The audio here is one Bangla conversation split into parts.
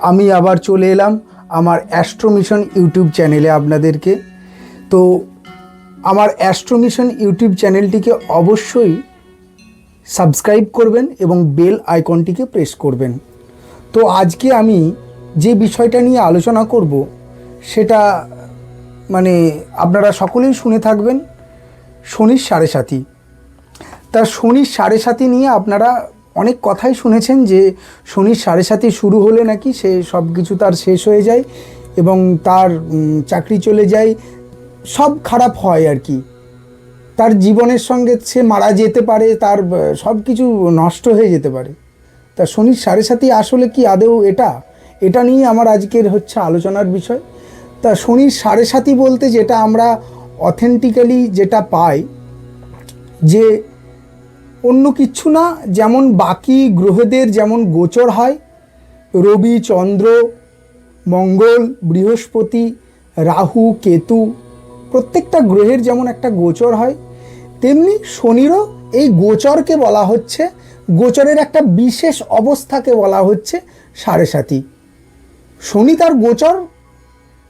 আমি আবার চলে এলাম আমার অ্যাস্ট্রোমিশন ইউটিউব চ্যানেলে আপনাদেরকে। তো আমার অ্যাস্ট্রোমিশন ইউটিউব চ্যানেলটিকে অবশ্যই সাবস্ক্রাইব করবেন এবং বেল আইকনটিকে প্রেস করবেন। তো আজকে আমি যে বিষয়টা নিয়ে আলোচনা করব, সেটা মানে আপনারা সকলেই শুনে থাকবেন শনির সাড়ে সাথী তা শনির সাড়ে সাথী নিয়ে আপনারা অনেক কথাই শুনেছেন যে শনির সাড়ে সাথী শুরু হলে নাকি সে সব কিছু তার শেষ হয়ে যায় এবং তার চাকরি চলে যায়। সব খারাপ হয় আর কি। তার জীবনের সঙ্গে সে মারা যেতে পারে, তার সব কিছু নষ্ট হয়ে যেতে পারে। তা শনির সাড়ে সাথী আসলে কি আদেও এটা? এটা নিয়ে আমার আজকের হচ্ছে আলোচনার বিষয়। তা শনির সাড়ে সাথী বলতে যেটা আমরা অথেন্টিক্যালি যেটা পাই, যে অন্য কিচ্ছু না, যেমন বাকি গ্রহদের যেমন গোচর হয়, রবি, চন্দ্র, মঙ্গল, বৃহস্পতি, রাহু, কেতু, প্রত্যেকটা গ্রহের যেমন একটা গোচর হয়, তেমনি শনিরও এই গোচরকে বলা হচ্ছে, গোচরের একটা বিশেষ অবস্থাকে বলা হচ্ছে সাড়ে সাথী শনি তার গোচর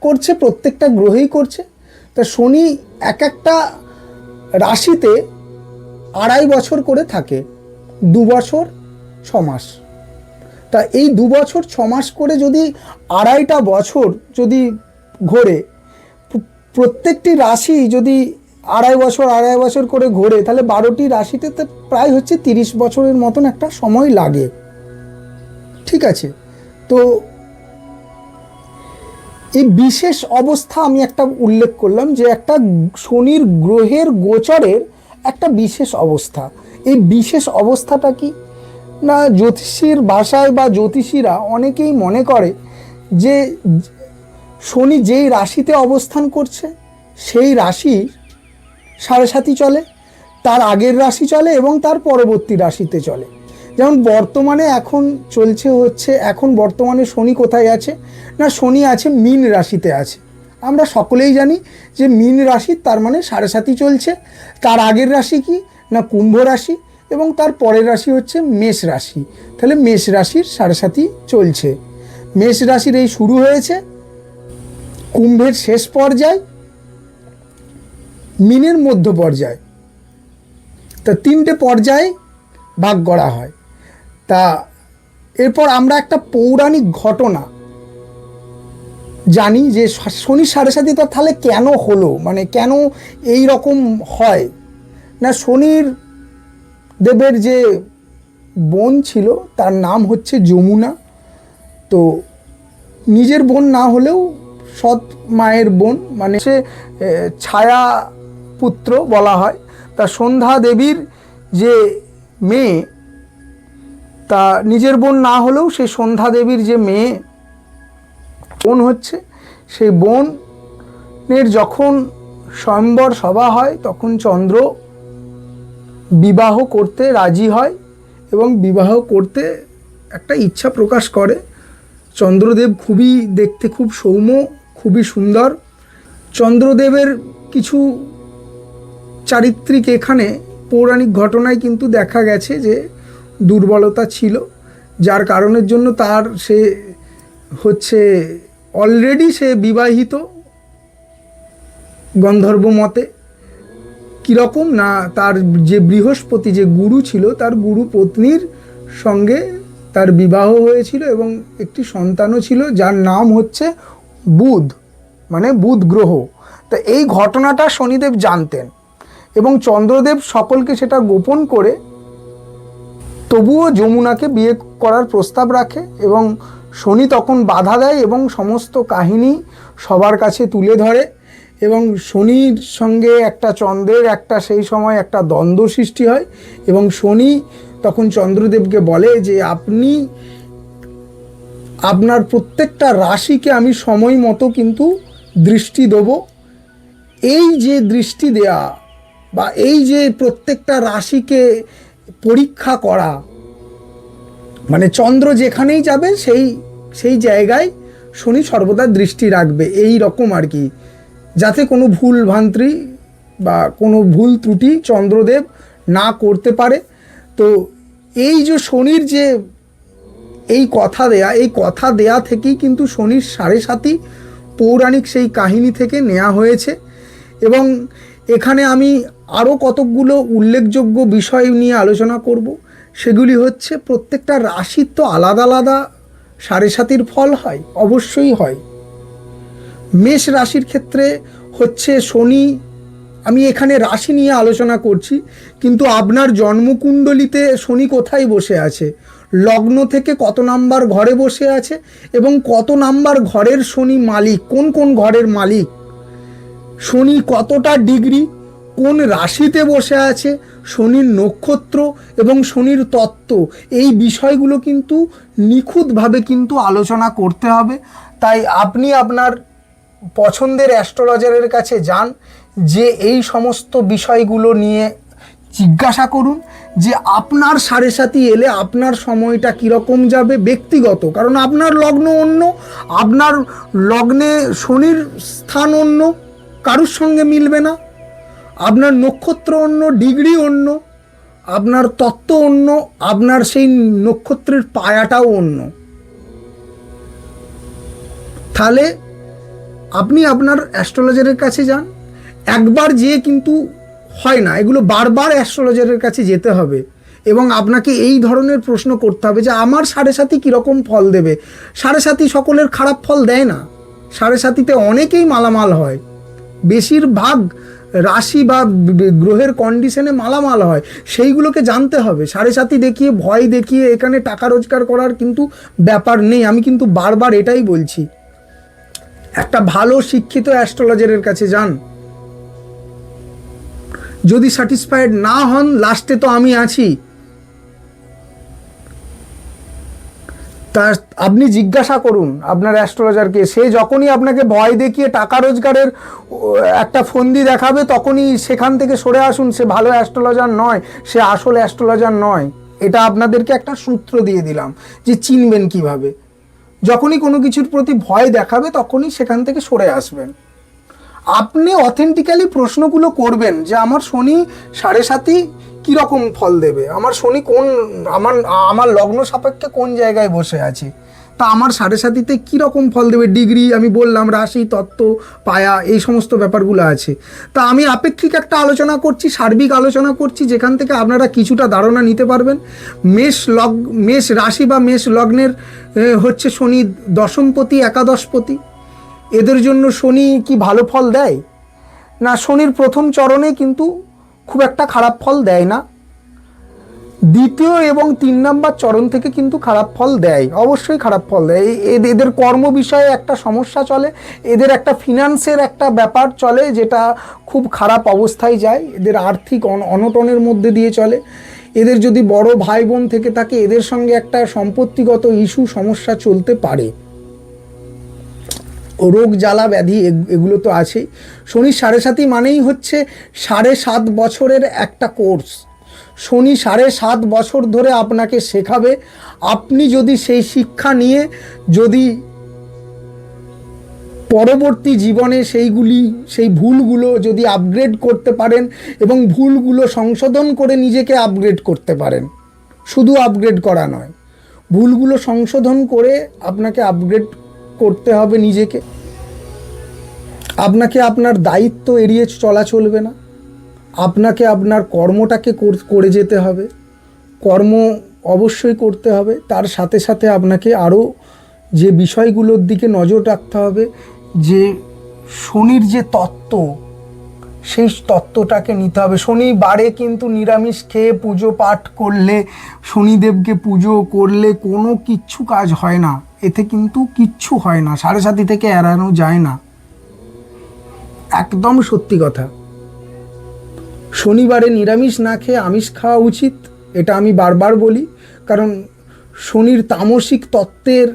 করছে, প্রত্যেকটা গ্রহেই করছে। তা শনি এক একটা রাশিতে আড়াই বছর করে থাকে, দু বছর, ছ মাস। তা এই দু বছর, ছ মাস করে যদি আড়াইটা বছর যদি ঘোরে প্রত্যেকটি রাশি যদি আড়াই বছর আড়াই বছর করে ঘোরে, তাহলে বারোটি রাশিতে তো প্রায় হচ্ছে তিরিশ বছরের মতন একটা সময় লাগে। ঠিক আছে? তো এই বিশেষ অবস্থা আমি একটা উল্লেখ করলাম যে একটা শনির গ্রহের গোচরের একটা বিশেষ অবস্থা। এই বিশেষ অবস্থাটা কি? না, জ্যোতিষীর ভাষায় বা জ্যোতিষীরা অনেকেই মনে করে যে শনি যেই রাশিতে অবস্থান করছে, সেই রাশি সাড়ে সাথী চলে, তার আগের রাশি চলে এবং তার পরবর্তী রাশিতে চলে। যেমন বর্তমানে এখন চলছে হচ্ছে, এখন বর্তমানে শনি কোথায় আছে? না, শনি আছে, মিন রাশিতে আছে। আমরা সকলেই জানি যে মীন রাশি তার মানে সাড়ে সাথী চলছে। তার আগের রাশি কি? না কুম্ভ রাশি এবং তার পরের রাশি হচ্ছে মেষ রাশি। তাহলে মেষ রাশির সাড়ে সাথী চলছে। মেষ রাশির এই শুরু হয়েছে কুম্ভের শেষ পর্যায়, মিনের মধ্য পর্যায়। তা তিনটে পর্যায়ে ভাগ করা হয়। তা এরপর আমরা একটা পৌরাণিক ঘটনা জানি যে শনি সাড়ে সাথে তো তাহলে কেন হলো? মানে কেন এই রকম হয়? না, শনির দেবের যে বোন ছিল, তার নাম হচ্ছে যমুনা। তো নিজের বোন না হলেও সৎ মায়ের বোন মানে সে ছায়া পুত্র বলা হয়। তা সন্ধ্যা দেবীর যে মেয়ে, তা নিজের বোন না হলেও সেই সন্ধ্যা দেবীর যে মেয়ে বোন হচ্ছে, সেই বোনের যখন স্বয়ম্বর সভা হয়, তখন চন্দ্র বিবাহ করতে রাজি হয় এবং বিবাহ করতে একটা ইচ্ছা প্রকাশ করে। চন্দ্রদেব খুবই দেখতে খুব সৌম্য, খুবই সুন্দর। চন্দ্রদেবের কিছু চারিত্রিক এখানে পৌরাণিক ঘটনায় কিন্তু দেখা গেছে যে দুর্বলতা ছিল, যার কারণের জন্য তার সে হচ্ছে অলরেডি সে বিবাহিত গন্ধর্ব মতে। কীরকম না তার যে বৃহস্পতি, যে গুরু ছিল, তার গুরু পত্নীর সঙ্গে তার বিবাহ হয়েছিল এবং একটি সন্তানও ছিল যার নাম হচ্ছে বুধ মানে বুধ গ্রহ। তা এই ঘটনাটা শনিদেব জানতেন এবং চন্দ্রদেব সকলকে সেটা গোপন করে তবুও যমুনাকে বিয়ে করার প্রস্তাব রাখে এবং শনি তখন বাধা দেয় এবং সমস্ত কাহিনী সবার কাছে তুলে ধরে এবং শনির সঙ্গে একটা চন্দ্রের, একটা সেই সময় একটা দ্বন্দ্ব সৃষ্টি হয় এবং শনি তখন চন্দ্রদেবকে বলে যে, আপনি, আপনার প্রত্যেকটা রাশিকে আমি সময় মতো কিন্তু দৃষ্টি দেবো। এই যে দৃষ্টি দেয়া বা এই যে প্রত্যেকটা রাশিকে পরীক্ষা করা মানে চন্দ্র যেখানেই যাবে, সেই সেই জায়গায় শনি সর্বদা দৃষ্টি রাখবে, এই রকম আর কি। যাতে কোনো ভুল ভ্রান্তি বা কোনো ভুল ত্রুটি চন্দ্রদেব না করতে পারে। তো এই যে শনির যে এই কথা দেয়া, এই কথা দেয়া থেকেই কিন্তু শনির সাড়ে সাতই পৌরাণিক সেই কাহিনী থেকে নেওয়া হয়েছে। এবং এখানে আমি আরও কতকগুলো উল্লেখযোগ্য বিষয় নিয়ে আলোচনা করব। সেগুলি হচ্ছে প্রত্যেকটা রাশির তো আলাদা আলাদা সাড়ে সাতির ফল হয়, অবশ্যই হয়। মেষ রাশির ক্ষেত্রে হচ্ছে শনি, আমি এখানে রাশি নিয়ে আলোচনা করছি, কিন্তু আপনার জন্মকুণ্ডলিতে শনি কোথায় বসে আছে? লগ্ন থেকে কত নাম্বার ঘরে বসে আছে এবং কত নাম্বার ঘরের শনি মালিক, কোন কোন ঘরের মালিক? শনি কতটা ডিগ্রি কোন রাশিতে বসে আছে, শনির নক্ষত্র এবং শনির তত্ত্ব, এই বিষয়গুলো কিন্তু নিখুঁতভাবে কিন্তু আলোচনা করতে হবে। তাই আপনি আপনার পছন্দের অ্যাস্ট্রোলজারের কাছে যান, যে এই সমস্ত বিষয়গুলো নিয়ে জিজ্ঞাসা করুন, যে আপনার সাড়ে সাথী এলে আপনার সময়টা কীরকম যাবে ব্যক্তিগত। কারণ আপনার লগ্ন অন্য, আপনার লগ্নে শনির স্থান অন্য, কারুর সঙ্গে মিলবে না। আপনার নক্ষত্র অন্য, ডিগ্রি অন্য, আপনার তত্ত্ব অন্য, আপনার সেই নক্ষত্রের পায়াটাও অন্য। তাহলে আপনি আপনার অ্যাস্ট্রোলজারের কাছে যান। একবার যেয়ে কিন্তু হয় না, এগুলো বারবার অ্যাস্ট্রোলজারের কাছে যেতে হবে এবং আপনাকে এই ধরনের প্রশ্ন করতে হবে যে আমার সাড়ে সাথী কীরকম ফল দেবে? সাড়ে সাথী সকলের খারাপ ফল দেয় না। সাড়ে সাথীতে অনেকেই মালামাল হয়। বেশিরভাগ রাশি বা গ্রহের কন্ডিশনে মালামাল হয়, সেইগুলোকে জানতে হবে। সাড়ে সাতি দেখিয়ে, ভয় দেখিয়ে এখানে টাকা রোজগার করার কিন্তু ব্যাপার নেই। আমি কিন্তু বারবার এটাই বলছি। একটা ভালো শিক্ষিত অ্যাস্ট্রোলজারের কাছে যান। যদি স্যাটিসফাইড না হন লাস্টে তো আমি আছি। তা আপনি জিজ্ঞাসা করুন আপনার অ্যাস্ট্রোলজারকে। সে যখনই আপনাকে ভয় দেখিয়ে টাকা রোজগারের একটা ফন্দি দেখাবে, তখনই সেখান থেকে সরে আসুন। সে ভালো অ্যাস্ট্রোলজার নয়, সে আসল অ্যাস্ট্রোলজার নয়। এটা আপনাদেরকে একটা সূত্র দিয়ে দিলাম যে চিনবেন কীভাবে। যখনই কোনো কিছুর প্রতি ভয় দেখাবে, তখনই সেখান থেকে সরে আসবেন। আপনি অথেন্টিক্যালি প্রশ্নগুলো করবেন যে, আমার শনি সাড়ে সাতই কীরকম ফল দেবে? আমার শনি কোন, আমার আমার লগ্ন সাপেক্ষে কোন জায়গায় বসে আছে? তা আমার সাড়ে সাতিতে কীরকম ফল দেবে? ডিগ্রি, আমি বললাম, রাশি, তত্ত্ব, পায়া, এই সমস্ত ব্যাপারগুলো আছে। তা আমি আপেক্ষিক একটা আলোচনা করছি, সার্বিক আলোচনা করছি, যেখান থেকে আপনারা কিছুটা ধারণা নিতে পারবেন। মেষ লগ, মেষ রাশি বা মেষ লগ্নের হচ্ছে শনি দশমপতি, একাদশপতি। এদের জন্য শনি কি ভালো ফল দেয়? না, শনির প্রথম চরণে কিন্তু খুব একটা খারাপ ফল দেয় না। দ্বিতীয় এবং তিন নাম্বার চরণ থেকে কিন্তু খারাপ ফল দেয়, অবশ্যই খারাপ ফল দেয়। এদের কর্ম বিষয়ে একটা সমস্যা চলে, এদের একটা ফিনান্সের একটা ব্যাপার চলে, যেটা খুব খারাপ অবস্থায় যায়, এদের আর্থিক অন- অনটনের মধ্যে দিয়ে চলে। এদের যদি বড় ভাই বোন থেকে থাকে, এদের সঙ্গে একটা সম্পত্তিগত ইস্যু সমস্যা চলতে পারে। রোগ জ্বালা ব্যাধি এগ- এগুলো তো আছেই। শনি সাড়ে সাতই মানেই হচ্ছে সাড়ে সাত বছরের একটা কোর্স। শনি সাড়ে সাত বছর ধরে আপনাকে শেখাবে, আপনি যদি সেই শিক্ষা নিয়ে যদি পরবর্তী জীবনে সেইগুলি, সেই ভুলগুলো যদি আপগ্রেড করতে পারেন এবং ভুলগুলো সংশোধন করে নিজেকে আপগ্রেড করতে পারেন, শুধু আপগ্রেড করা নয়, ভুলগুলো সংশোধন করে আপনাকে আপগ্রেড করতে হবে নিজেকে। আপনাকে আপনার দায়িত্ব এড়িয়ে চলা চলবে না। আপনাকে আপনার কর্মটাকে করে যেতে হবে। কর্ম অবশ্যই করতে হবে। তার সাথে সাথে আপনাকে আরও যে বিষয়গুলোর দিকে নজর রাখতে হবে, যে শনির যে তত্ত্ব, সেই তত্ত্বটাকে নিতে হবে। শনিবারে কিন্তু নিরামিষ খেয়ে পুজো পাঠ করলে, শনিদেবকে পুজো করলে কোনো কিচ্ছু কাজ হয় না। এতে কিন্তু কিচ্ছু হয় না, সাড়ে সাতি থেকে এড়ানো যায় না। একদম সত্যি কথা। শনিবারে নিরামিষ না খেয়ে আমিষ খাওয়া উচিত, এটা আমি বারবার বলি, কারণ শনির তামসিক তত্ত্বের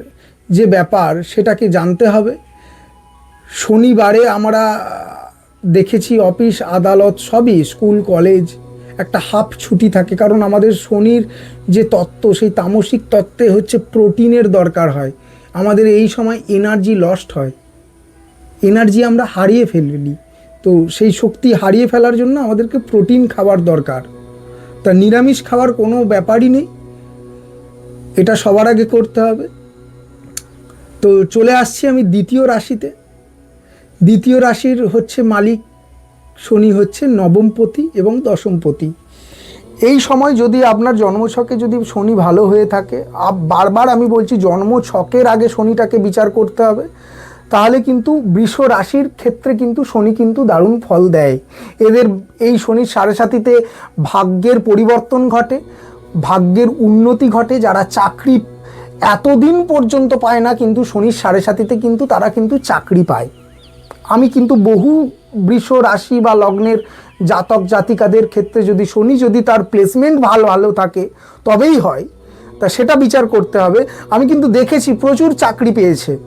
যে ব্যাপার, সেটাকে জানতে হবে। শনিবারে আমরা দেখেছি অফিস, আদালত, সবই, স্কুল, কলেজ একটা হাফ ছুটি থাকে, কারণ আমাদের শনির যে তত্ত্ব, সেই তামসিক তত্ত্বে হচ্ছে প্রোটিনের দরকার হয়। আমাদের এই সময় এনার্জি লস্ট হয়। এনার্জি আমরা হারিয়ে ফেলি। তো সেই শক্তি হারিয়ে ফেলার জন্য আমাদেরকে প্রোটিন খাবার দরকার। তা নিরামিষ খাবার কোনো ব্যাপারই নেই। এটা সবার আগে করতে হবে। তো চলে আসছি আমি দ্বিতীয় রাশিতে। দ্বিতীয় রাশির হচ্ছে মালিক। শনি হচ্ছে নবমপতি এবং দশমপতি এই সময় যদি আপনার জন্মছকে যদি শনি ভালো হয়ে থাকে বারবার আমি বলছি জন্মছকের আগে শনিটাকে বিচার করতে হবে, তাহলে কিন্তু বৃষ রাশির ক্ষেত্রে কিন্তু শনি কিন্তু দারুণ ফল দেয়। এদের এই শনির সাড়ে সাতিতে ভাগ্যের পরিবর্তন ঘটে, ভাগ্যের উন্নতি ঘটে, যারা চাকরি এতদিন পর্যন্ত পায় না, কিন্তু শনির সাড়ে সাতিতে কিন্তু তারা কিন্তু চাকরি পায়। আমি কিন্তু বহু বৃষ রাশি বা লগ্নের জাতক জাতিকাদের ক্ষেত্রে যদি শনি যদি তার প্লেসমেন্ট ভালো ভালো থাকে, তবেই হয়। তা সেটা বিচার করতে হবে। আমি কিন্তু দেখেছি প্রচুর চাকরি পেয়েছে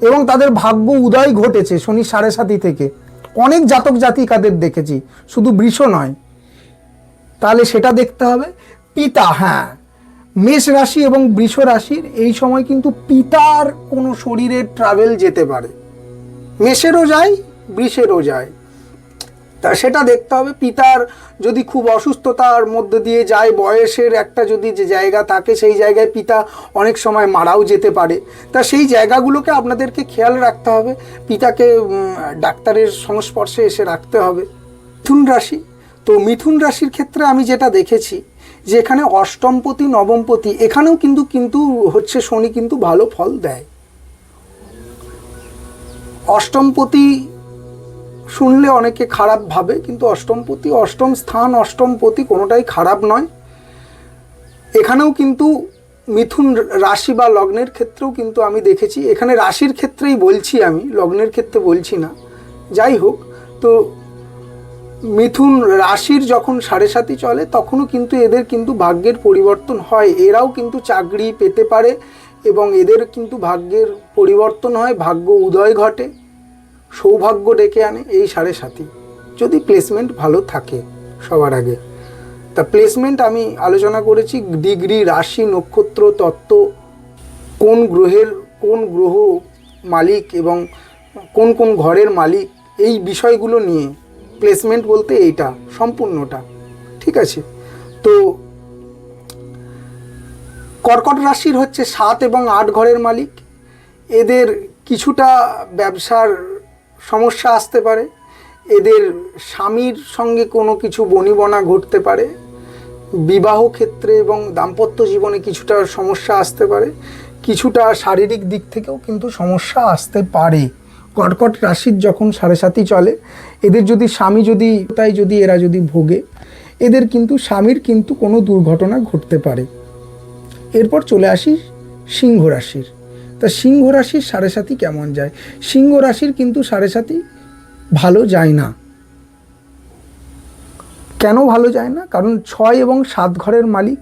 এবং তাদের ভাগ্য উদয় ঘটেছে শনি সাড়ে সাতি থেকে। অনেক জাতক জাতিকাদের দেখেছি, শুধু বৃষ নয়। তাহলে সেটা দেখতে হবে। পিতা হ্যাঁ মেষ রাশি এবং বৃষ রাশির এই সময় কিন্তু পিতার কোনো শরীরের ট্রাভেল যেতে পারে। মেষেরও যায়, বৃষেরও যায়। তা সেটা দেখতে হবে। পিতার যদি খুব অসুস্থতার মধ্যে দিয়ে যায়, বয়সের একটা যদি যে জায়গা থাকে, সেই জায়গায় পিতা অনেক সময় মারাও যেতে পারে। তা সেই জায়গাগুলোকে আপনাদেরকে খেয়াল রাখতে হবে। পিতাকে ডাক্তারের সংস্পর্শে এসে রাখতে হবে। মিথুন রাশি। তো মিথুন রাশির ক্ষেত্রে আমি যেটা দেখেছি, যে এখানে অষ্টমপতি, নবমপতি, এখানেও কিন্তু কিন্তু হচ্ছে শনি কিন্তু ভালো ফল দেয়। অষ্টমপতি শুনলে অনেকে খারাপ ভাবে, কিন্তু অষ্টমপতি, অষ্টম স্থান, অষ্টমপতি কোনোটাই খারাপ নয়। এখানেও কিন্তু মিথুন রাশি বা লগ্নের ক্ষেত্রেও কিন্তু আমি দেখেছি, এখানে রাশির ক্ষেত্রেই বলছি আমি, লগ্নের ক্ষেত্রে বলছি না। যাই হোক, তো মিথুন রাশির যখন সাড়ে সাতি চলে, তখনও কিন্তু এদের কিন্তু ভাগ্যের পরিবর্তন হয়। এরাও কিন্তু চাকরি পেতে পারে এবং এদের কিন্তু ভাগ্যের পরিবর্তন হয়, ভাগ্য উদয় ঘটে, সৌভাগ্য ডেকে আনে এই সাড়ে সাতি যদি প্লেসমেন্ট ভালো থাকে সবার আগে। তা প্লেসমেন্ট আমি আলোচনা করেছি ডিগ্রি, রাশি, নক্ষত্র, তত্ত্ব, কোন গ্রহের, কোন গ্রহ মালিক এবং কোন কোন ঘরের মালিক, এই বিষয়গুলো নিয়ে প্লেসমেন্ট বলতে এইটা, সম্পূর্ণটা। ঠিক আছে? তো কর্কট রাশির হচ্ছে সাত এবং আট ঘরের মালিক। এদের কিছুটা ব্যবসার সমস্যা আসতে পারে। এদের স্বামীর সঙ্গে কোনো কিছু বনিবনা ঘটতে পারে। বিবাহ ক্ষেত্রে এবং দাম্পত্য জীবনে কিছুটা সমস্যা আসতে পারে। কিছুটা শারীরিক দিক থেকেও কিন্তু সমস্যা আসতে পারে। কর্কট রাশির যখন সাড়ে সাতই চলে, এদের যদি স্বামী যদি, তাই যদি এরা যদি ভোগে, এদের কিন্তু স্বামীর কিন্তু কোনো দুর্ঘটনা ঘটতে পারে। এরপর চলে আসি সিংহ রাশির। তা সিংহ রাশির সাড়ে সাতি কেমন যায়? সিংহ রাশির কিন্তু সাড়ে সাতি ভালো যায় না। কেন ভালো যায় না? কারণ ছয় এবং সাত ঘরের মালিক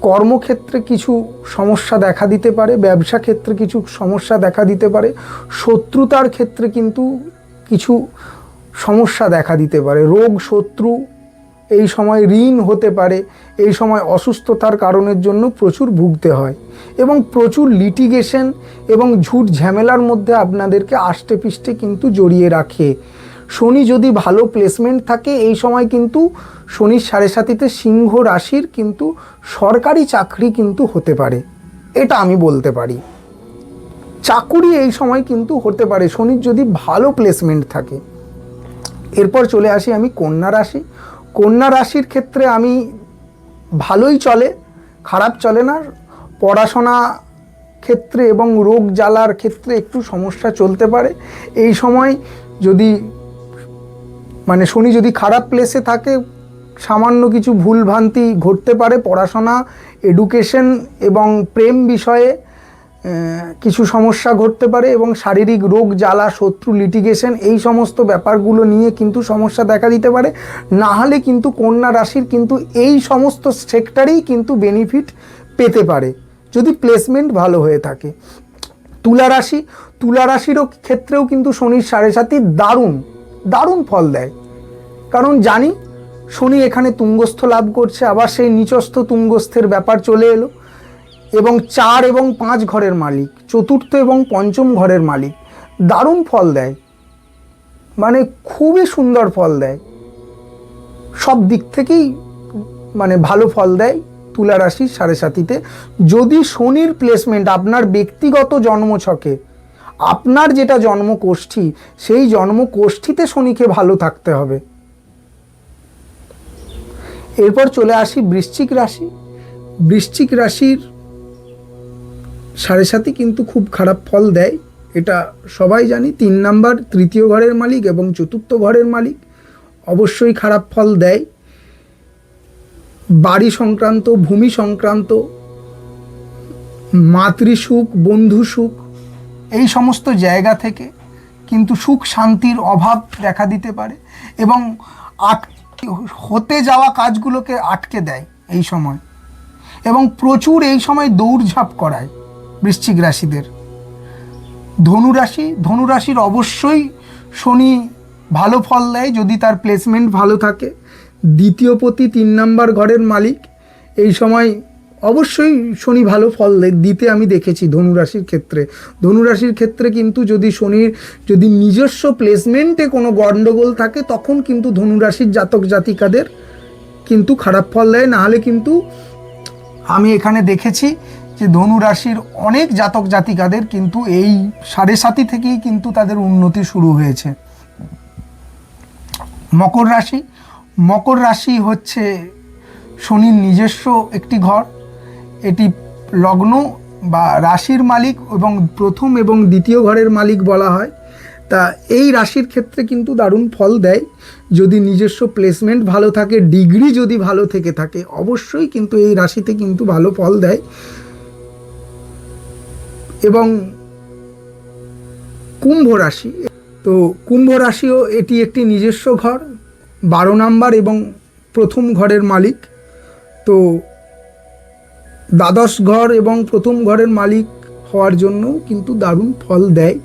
কর্মক্ষেত্রে কিছু সমস্যা দেখা দিতে পারে, ব্যবসা ক্ষেত্রে কিছু সমস্যা দেখা দিতে পারে, শত্রুতার ক্ষেত্রে কিন্তু কিছু সমস্যা দেখা দিতে পারে। রোগ, শত্রু এই সময় ঋণ হতে পারে, এই সময় অসুস্থতার কারণের জন্য প্রচুর ভুগতে হয় এবং প্রচুর লিটিগেশন এবং ঝুট ঝামেলার মধ্যে আপনাদেরকে আষ্টে পিষ্টে কিন্তু জড়িয়ে রাখে। শনি যদি ভালো প্লেসমেন্ট থাকে, এই সময় কিন্তু শনির সাড়ে সাতিতে সিংহ রাশির কিন্তু সরকারি চাকরি কিন্তু হতে পারে। এটা আমি বলতে পারি। চাকুরি এই সময় কিন্তু হতে পারে, শনির যদি ভালো প্লেসমেন্ট থাকে। এরপর চলে আসি আমি কন্যা রাশি। কন্যা রাশির ক্ষেত্রে আমি ভালোই চলে, খারাপ চলে না। পড়াশোনা ক্ষেত্রে এবং রোগ জ্বালার ক্ষেত্রে একটু সমস্যা চলতে পারে। এই সময় যদি মানে শনি যদি খারাপ প্লেসে থাকে, সামান্য কিছু ভুলভ্রান্তি ঘটতে পারে পড়াশোনা এডুকেশন এবং প্রেম বিষয়ে। কিছু সমস্যা ঘটতে পারে এবং শারীরিক রোগ, জ্বালা, শত্রু লিটিগেশন এই সমস্ত ব্যাপারগুলো নিয়ে কিন্তু সমস্যা দেখা দিতে পারে। না হলে কিন্তু কন্যা রাশির কিন্তু এই সমস্ত সেক্টরেই কিন্তু বেনিফিট পেতে পারে, যদি প্লেসমেন্ট ভালো হয়ে থাকে। তুলা রাশি, তুলা রাশিরও ক্ষেত্রেও কিন্তু শনির সাড়ে সাতি দারুণ দারুণ ফল দেয়। কারণ জানি, শনি এখানে তুঙ্গস্থ লাভ করছে, আবার সেই নিচস্থ তুঙ্গস্থের ব্যাপার চলে এলো। এবং চার এবং পাঁচ ঘরের মালিক, চতুর্থ এবং পঞ্চম ঘরের মালিক, দারুণ ফল দেয়। মানে খুবই সুন্দর ফল দেয়। সব দিক থেকেই মানে ভালো ফল দেয় তুলা রাশির সাড়ে সাতিতে। যদি শনির প্লেসমেন্ট আপনার ব্যক্তিগত জন্মছকে, আপনার যেটা জন্মকোষ্ঠী, সেই জন্মকোষ্ঠীতে শনিকে ভালো থাকতে হবে। এরপর চলে আসি বৃশ্চিক রাশি। বৃশ্চিক রাশির সাড়ে সাথে কিন্তু খুব খারাপ ফল দেয়। এটা সবাই জানি, তিন নাম্বার তৃতীয় ঘরের মালিক এবং চতুর্থ ঘরের মালিক অবশ্যই খারাপ ফল দেয়। বাড়ি সংক্রান্ত, ভূমি সংক্রান্ত মাতৃসুখ বন্ধু সুখ, এই সমস্ত জায়গা থেকে কিন্তু সুখ শান্তির অভাব দেখা দিতে পারে এবং হতে যাওয়া কাজগুলোকে আটকে দেয় এই সময় এবং প্রচুর এই সময় দৌড়ঝাঁপ করায়। বৃশ্চিক রাশিদের। ধনুরাশি ধনুরাশির অবশ্যই শনি ভালো ফল দেয় যদি তার প্লেসমেন্ট ভালো থাকে। দ্বিতীয় পতি তিন নাম্বার ঘরের মালিক, এই সময় অবশ্যই শনি ভালো ফল দিতে আমি দেখেছি ধনুরাশির ক্ষেত্রে। ধনুরাশির ক্ষেত্রে কিন্তু যদি শনির, যদি নিজস্ব প্লেসমেন্টে কোনো গণ্ডগোল থাকে, তখন কিন্তু ধনুরাশির জাতক জাতিকাদের কিন্তু খারাপ ফল দেয়। নাহলে কিন্তু আমি এখানে দেখেছি যে ধনু রাশির অনেক জাতক জাতিকাদের কিন্তু এই সাড়ে সাতি থেকেই কিন্তু তাদের উন্নতি শুরু হয়েছে। মকর রাশি মকর রাশি হচ্ছে শনির নিজস্ব একটি ঘর। এটি লগ্ন বা রাশির মালিক এবং প্রথম এবং দ্বিতীয় ঘরের মালিক বলা হয়। তা এই রাশির ক্ষেত্রে কিন্তু দারুণ ফল দেয়। যদি নিজস্ব প্লেসমেন্ট ভালো থাকে ডিগ্রি যদি ভালো থেকে থাকে, অবশ্যই কিন্তু এই রাশিতে কিন্তু ভালো ফল দেয়। এবং কুম্ভ রাশি। তো কুম্ভ রাশিও এটি একটি নিজস্ব ঘর, বারো নাম্বার এবং প্রথম ঘরের মালিক। তো দ্বাদশ ঘর এবং প্রথম ঘরের মালিক হওয়ার জন্য কিন্তু দারুণ ফল দেয়।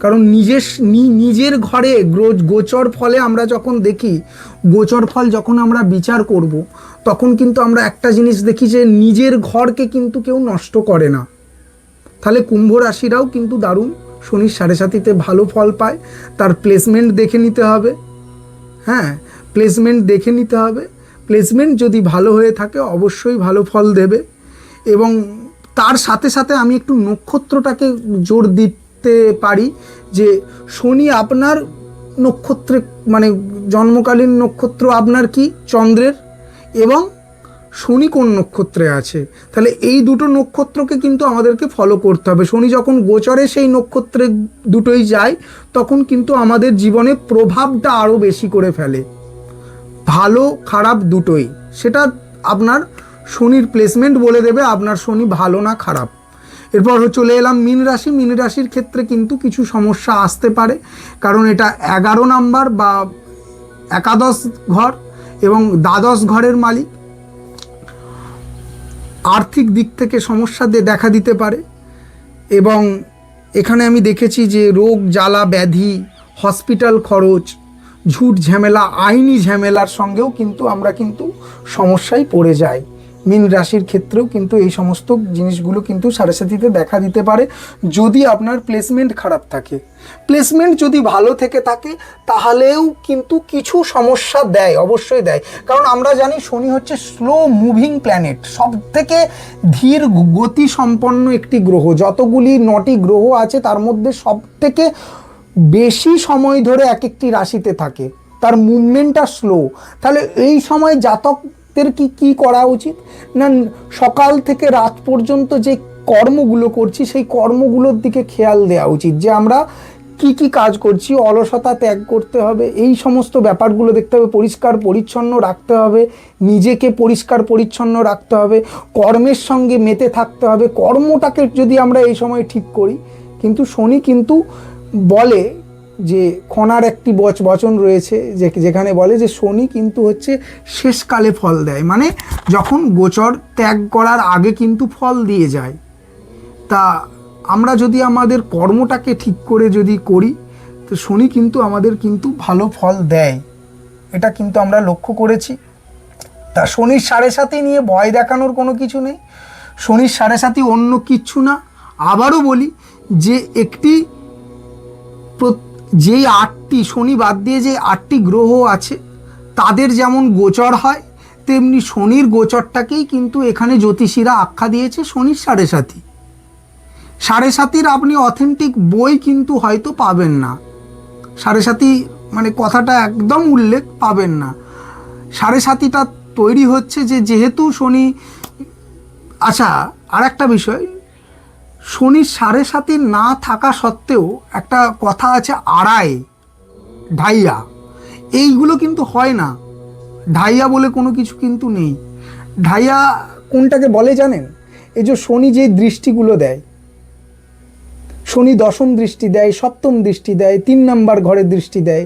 কারণ নিজের নিজের ঘরে গোচর ফলে আমরা যখন দেখি, গোচর ফল যখন আমরা বিচার করব, তখন কিন্তু আমরা একটা জিনিস দেখি যে নিজের ঘরকে কিন্তু কেউ নষ্ট করে না। তাহলে কুম্ভ রাশিরাও কিন্তু দারুণ। শনির সাড়ে সাতিতে ভালো ফল পায়। তার প্লেসমেন্ট দেখে নিতে হবে। হ্যাঁ প্লেসমেন্ট দেখে নিতে হবে। প্লেসমেন্ট যদি ভালো হয়ে থাকে, অবশ্যই ভালো ফল দেবে। এবং তার সাথে সাথে আমি একটু নক্ষত্রটাকে জোর দিতে পারি যে, শনি আপনার নক্ষত্রে মানে জন্মকালীন নক্ষত্র আপনার কি? চন্দ্রের। এবং শনি কোন নক্ষত্রে আছে? তাহলে এই দুটো নক্ষত্রকে কিন্তু আমাদেরকে ফলো করতে হবে। শনি যখন গোচরে সেই নক্ষত্রে দুটোই যায়, তখন কিন্তু আমাদের জীবনে প্রভাবটা আরও বেশি করে ফেলে। ভালো, খারাপ দুটোই। সেটা আপনার শনির প্লেসমেন্ট বলে দেবে, আপনার শনি ভালো না খারাপ। এরপর চলে এলাম মীন রাশি। মীন রাশির ক্ষেত্রে কিন্তু কিছু সমস্যা আসতে পারে, কারণ এটা এগারো নাম্বার বা একাদশ ঘর এবং দ্বাদশ ঘরের মালিক। আর্থিক দিক থেকে সমস্যা দেখা দিতে পারে। এবং এখানে আমি দেখেছি যে রোগ, জ্বালা, ব্যাধি, হসপিটাল খরচ, ঝুট ঝামেলা, আইনি ঝামেলার সঙ্গেও কিন্তু আমরা কিন্তু সমস্যায় পড়ে যাই। মীন রাশির ক্ষেত্রেও কিন্তু এই সমস্ত জিনিসগুলো কিন্তু সাথে দেখা দিতে পারে যদি আপনার প্লেসমেন্ট খারাপ থাকে। প্লেসমেন্ট যদি ভালো থেকে থাকে, তাহলেও কিন্তু কিছু সমস্যা দেয়, অবশ্যই দেয়। কারণ আমরা জানি শনি হচ্ছে স্লো মুভিং প্ল্যানেট সব থেকে ধীর গতি সম্পন্ন একটি গ্রহ। যতগুলি নটি গ্রহ আছে, তার মধ্যে সব থেকে বেশি সময় ধরে এক একটি রাশিতে থাকে। তার মুভমেন্টটা স্লো তাহলে এই সময় জাতকদের কি কি করা উচিত? না, সকাল থেকে রাত পর্যন্ত যে কর্মগুলো করছি, সেই কর্মগুলোর দিকে খেয়াল দেওয়া উচিত। যে আমরা কি কি কাজ করছি, অলসতা ত্যাগ করতে হবে, এই সমস্ত ব্যাপারগুলো দেখতে হবে, পরিষ্কার পরিচ্ছন্ন রাখতে হবে, নিজেকে পরিষ্কার পরিচ্ছন্ন রাখতে হবে, কর্মের সঙ্গে মেতে থাকতে হবে, কর্মটাকে যদি আমরা এই সময় ঠিক করি, কিন্তু শনি কিন্তু বলে যে খনার একটি বচ, বচন রয়েছে, যে, যেখানে বলে যে শনি কিন্তু হচ্ছে শেষকালে ফল দেয়। মানে যখন গোচর ত্যাগ করার আগে কিন্তু ফল দিয়ে যায়। তা আমরা যদি আমাদের কর্মটাকে ঠিক করে যদি করি, তো শনি কিন্তু আমাদের কিন্তু ভালো ফল দেয়। এটা কিন্তু আমরা লক্ষ্য করেছি। তা শনির সাড়ে সাথে নিয়ে ভয় দেখানোর কোনো কিছু নেই। শনির সাড়ে সাথে অন্য কিচ্ছু না। আবারও বলি যে একটি প্র- যেই আটটি শনি বাদ দিয়ে যে আটটি গ্রহ আছে, তাদের যেমন গোচর হয়, তেমনি শনির গোচরটাকেই কিন্তু এখানে জ্যোতিষীরা আখ্যা দিয়েছে শনির সাড়ে সাথী। সাড়ে সাতির আপনি অথেন্টিক বই কিন্তু হয়তো পাবেন না। সাড়ে সাতি মানে কথাটা একদম উল্লেখ পাবেন না। সাড়ে সাতিটা তৈরি হচ্ছে যে যেহেতু শনি আচ্ছা আর একটা বিষয় শনির সাড়ে সাতি না থাকা সত্ত্বেও একটা কথা আছে আড়াই ঢাইয়া। এইগুলো কিন্তু হয় না। ঢাইয়া বলে কোনো কিছু কিন্তু নেই। ঢাইয়া কোনটাকে বলে জানেন? এই যে শনি যে দৃষ্টিগুলো দেয়, শনি দশম দৃষ্টি দেয়, সপ্তম দৃষ্টি দেয়, তিন নাম্বার ঘরে দৃষ্টি দেয়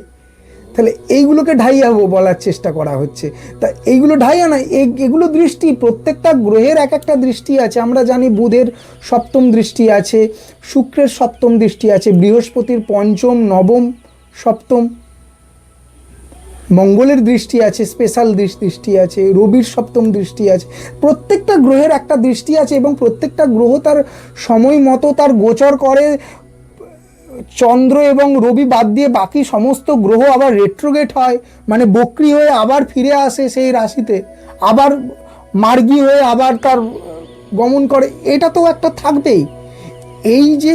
তাহলে এইগুলোকে ঢাইয়া বলার চেষ্টা করা হচ্ছে। তা এইগুলো ঢাইয়া না এগুলো দৃষ্টি প্রত্যেকটা গ্রহের এক একটা দৃষ্টি আছে। আমরা জানি বুধের সপ্তম দৃষ্টি আছে, শুক্রের সপ্তম দৃষ্টি আছে, বৃহস্পতির পঞ্চম, নবম, সপ্তম, মঙ্গলের দৃষ্টি আছে, স্পেশাল দৃষ্টি আছে, রবির সপ্তম দৃষ্টি আছে। প্রত্যেকটা গ্রহের একটা দৃষ্টি আছে এবং প্রত্যেকটা গ্রহ তার সময় মতো তার গোচর করে চন্দ্র এবং রবি বাদ দিয়ে বাকি সমস্ত গ্রহ আবার রেট্রোগেট হয় মানে বক্রি হয়ে আবার ফিরে আসে সেই রাশিতে, আবার মার্গী হয়ে আবার তার গমন করে, এটা তো একটা থাকবেই। এই যে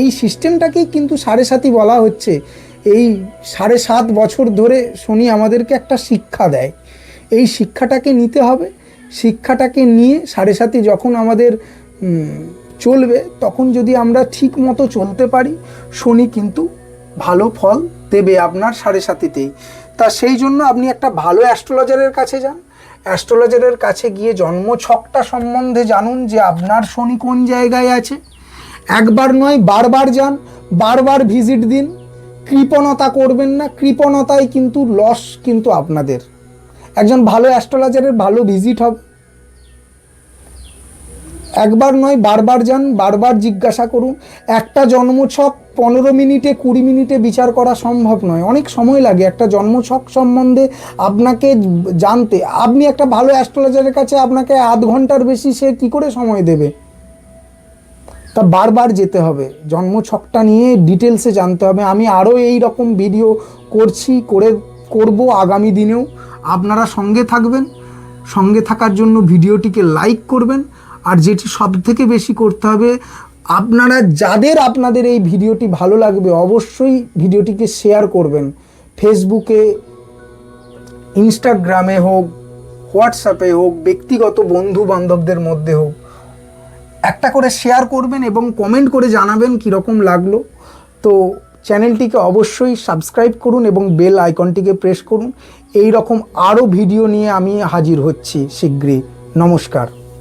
এই সিস্টেমটাকেই কিন্তু সাড়ে সাতই বলা হচ্ছে। এই সাড়ে সাত বছর ধরে শনি আমাদেরকে একটা শিক্ষা দেয়। এই শিক্ষাটাকে নিতে হবে। শিক্ষাটাকে নিয়ে সাড়ে সাতই যখন আমাদের চলবে, তখন যদি আমরা ঠিক মতো চলতে পারি, শনি কিন্তু ভালো ফল দেবে আপনার সাড়ে সাতিতেই। তা সেই জন্য আপনি একটা ভালো অ্যাস্ট্রোলজারের কাছে যান। অ্যাস্ট্রোলজারের কাছে গিয়ে জন্ম ছকটা সম্বন্ধে জানুন যে আপনার শনি কোন জায়গায় আছে। একবার নয়, বারবার যান, বারবার ভিজিট দিন। কৃপণতা করবেন না কৃপণতায় কিন্তু লস কিন্তু আপনাদের। একজন ভালো অ্যাস্ট্রোলজারের ভালো ভিজিট হবে। একবার নয়, বারবার যান, বারবার জিজ্ঞাসা করুন। একটা জন্মছক পনেরো মিনিটে, কুড়ি মিনিটে বিচার করা সম্ভব নয়। অনেক সময় লাগে একটা জন্মছক সম্বন্ধে আপনাকে জানতে। আপনি একটা ভালো অ্যাস্ট্রোলজারের কাছে আপনাকে আধ ঘণ্টার বেশি সে কি করে সময় দেবে? তা বারবার যেতে হবে। জন্মছকটা নিয়ে ডিটেলসে জানতে হবে। আমি আরও এই রকম ভিডিও করছি, করে করব আগামী দিনেও। আপনারা সঙ্গে থাকবেন। সঙ্গে থাকার জন্য ভিডিওটিকে লাইক করবেন। আর যেটি সব থেকে বেশি করতে হবে, আপনারা যাদের আপনাদের এই ভিডিওটি ভালো লাগবে অবশ্যই ভিডিওটিকে শেয়ার করবেন। ফেসবুকে ইনস্টাগ্রামে হোক হোয়াটসঅ্যাপে হোক, ব্যক্তিগত বন্ধু বান্ধবদের মধ্যে হোক, একটা করে শেয়ার করবেন এবং কমেন্ট করে জানাবেন কীরকম লাগল। তো চ্যানেলটিকে অবশ্যই সাবস্ক্রাইব করুন এবং বেল আইকনটিকে প্রেস করুন। এই রকম আরও ভিডিও নিয়ে আমি হাজির হচ্ছি শীঘ্রই। নমস্কার।